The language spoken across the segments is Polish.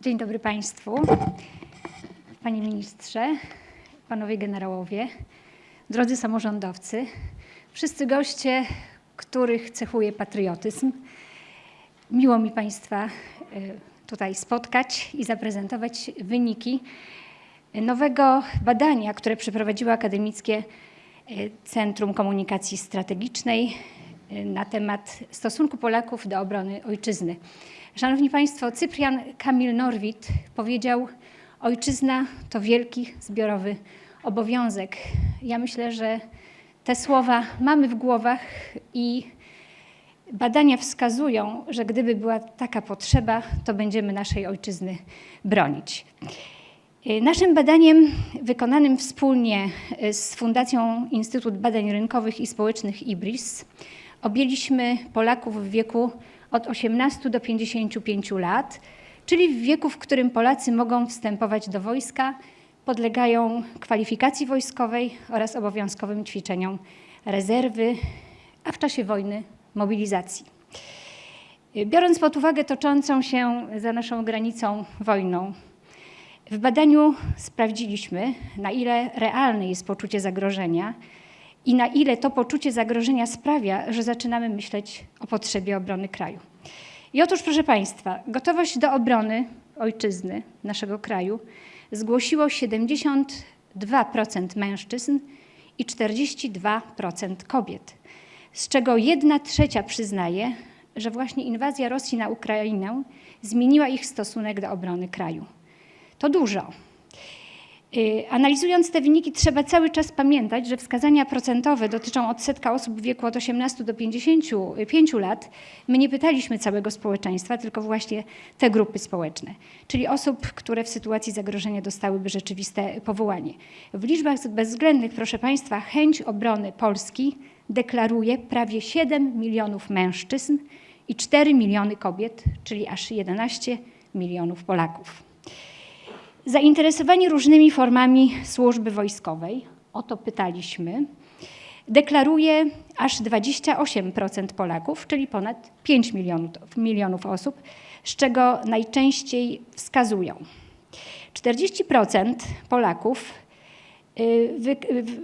Dzień dobry Państwu, Panie Ministrze, Panowie Generałowie, drodzy samorządowcy, wszyscy goście, których cechuje patriotyzm. Miło mi Państwa e, tutaj spotkać i zaprezentować wyniki nowego badania, które przeprowadziło Akademickie e, Centrum Komunikacji Strategicznej e, na temat stosunku Polaków do obrony ojczyzny. Szanowni Państwo, Cyprian Kamil Norwid powiedział: Ojczyzna to wielki zbiorowy obowiązek. Ja myślę, że te słowa mamy w głowach i badania wskazują, że gdyby była taka potrzeba, to będziemy naszej ojczyzny bronić. Naszym badaniem wykonanym wspólnie z Fundacją Instytut Badań Rynkowych i Społecznych IBRIS objęliśmy Polaków w wieku od 18 do 55 lat, czyli w wieku, w którym Polacy mogą wstępować do wojska, podlegają kwalifikacji wojskowej oraz obowiązkowym ćwiczeniom rezerwy, a w czasie wojny mobilizacji. Biorąc pod uwagę toczącą się za naszą granicą wojną, w badaniu sprawdziliśmy, na ile realne jest poczucie zagrożenia i na ile to poczucie zagrożenia sprawia, że zaczynamy myśleć o potrzebie obrony kraju. I otóż, proszę Państwa, gotowość do obrony ojczyzny naszego kraju zgłosiło 72% mężczyzn i 42% kobiet, z czego 1 trzecia przyznaje, że właśnie inwazja Rosji na Ukrainę zmieniła ich stosunek do obrony kraju. To dużo. Analizując te wyniki, trzeba cały czas pamiętać, że wskazania procentowe dotyczą odsetka osób w wieku od 18 do 55 lat. My nie pytaliśmy całego społeczeństwa, tylko właśnie te grupy społeczne, czyli osób, które w sytuacji zagrożenia dostałyby rzeczywiste powołanie. W liczbach bezwzględnych, proszę Państwa, chęć obrony Polski deklaruje prawie 7 milionów mężczyzn i 4 miliony kobiet, czyli aż 11 milionów Polaków. Zainteresowanie różnymi formami służby wojskowej, o to pytaliśmy, deklaruje aż 28% Polaków, czyli ponad 5 milionów, milionów osób, z czego najczęściej wskazują. 40% Polaków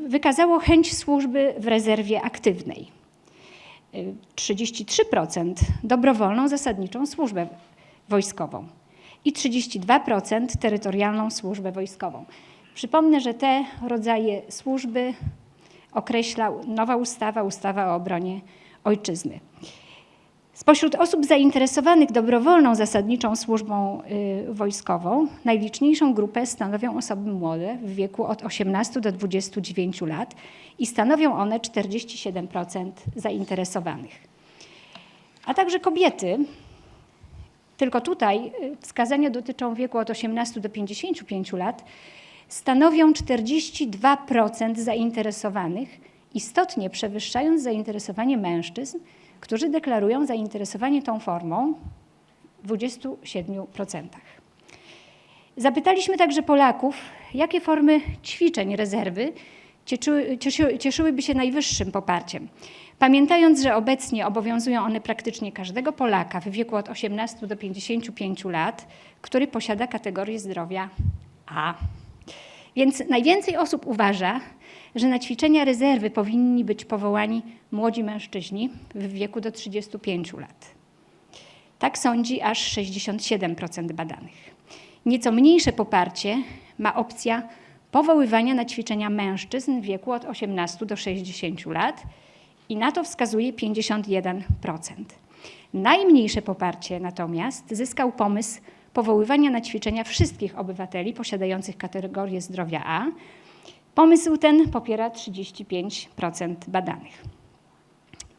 wykazało chęć służby w rezerwie aktywnej. 33% dobrowolną zasadniczą służbę wojskową i 32% terytorialną służbę wojskową. Przypomnę, że te rodzaje służby określa nowa ustawa, ustawa o obronie ojczyzny. Spośród osób zainteresowanych dobrowolną zasadniczą służbą y, wojskową najliczniejszą grupę stanowią osoby młode w wieku od 18 do 29 lat i stanowią one 47% zainteresowanych. A także kobiety tylko tutaj y, wskazania dotyczą wieku od 18 do 55 lat, stanowią 42% zainteresowanych, istotnie przewyższając zainteresowanie mężczyzn, którzy deklarują zainteresowanie tą formą w 27%. Zapytaliśmy także Polaków, jakie formy ćwiczeń rezerwy cieszyły, cieszyłyby się najwyższym poparciem. Pamiętając, że obecnie obowiązują one praktycznie każdego Polaka w wieku od 18 do 55 lat, który posiada kategorię zdrowia A. Więc najwięcej osób uważa, że na ćwiczenia rezerwy powinni być powołani młodzi mężczyźni w wieku do 35 lat. Tak sądzi aż 67% badanych. Nieco mniejsze poparcie ma opcja powoływania na ćwiczenia mężczyzn w wieku od 18 do 60 lat i na to wskazuje 51%. Najmniejsze poparcie natomiast zyskał pomysł powoływania na ćwiczenia wszystkich obywateli posiadających kategorię zdrowia A. Pomysł ten popiera 35% badanych.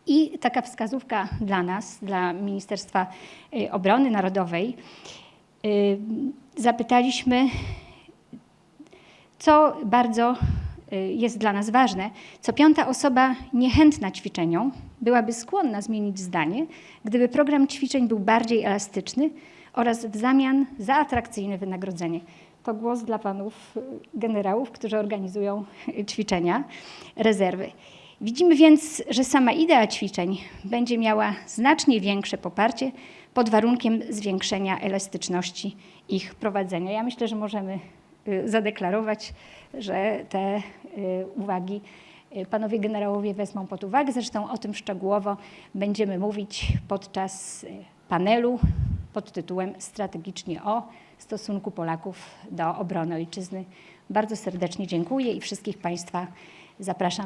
I taka wskazówka dla nas, dla Ministerstwa y, Obrony Narodowej. Y, zapytaliśmy, co bardzo jest dla nas ważne, co piąta osoba niechętna ćwiczeniom byłaby skłonna zmienić zdanie, gdyby program ćwiczeń był bardziej elastyczny oraz w zamian za atrakcyjne wynagrodzenie. To głos dla panów y, generałów, którzy organizują y, ćwiczenia rezerwy. Widzimy więc, że sama idea ćwiczeń będzie miała znacznie większe poparcie pod warunkiem zwiększenia elastyczności ich prowadzenia. Ja myślę, że możemy y, zadeklarować, że te y, uwagi y, panowie generałowie wezmą pod uwagę. Zresztą o tym szczegółowo będziemy mówić podczas y, panelu pod tytułem Strategicznie o stosunku Polaków do obrony ojczyzny. Bardzo serdecznie dziękuję i wszystkich Państwa zapraszam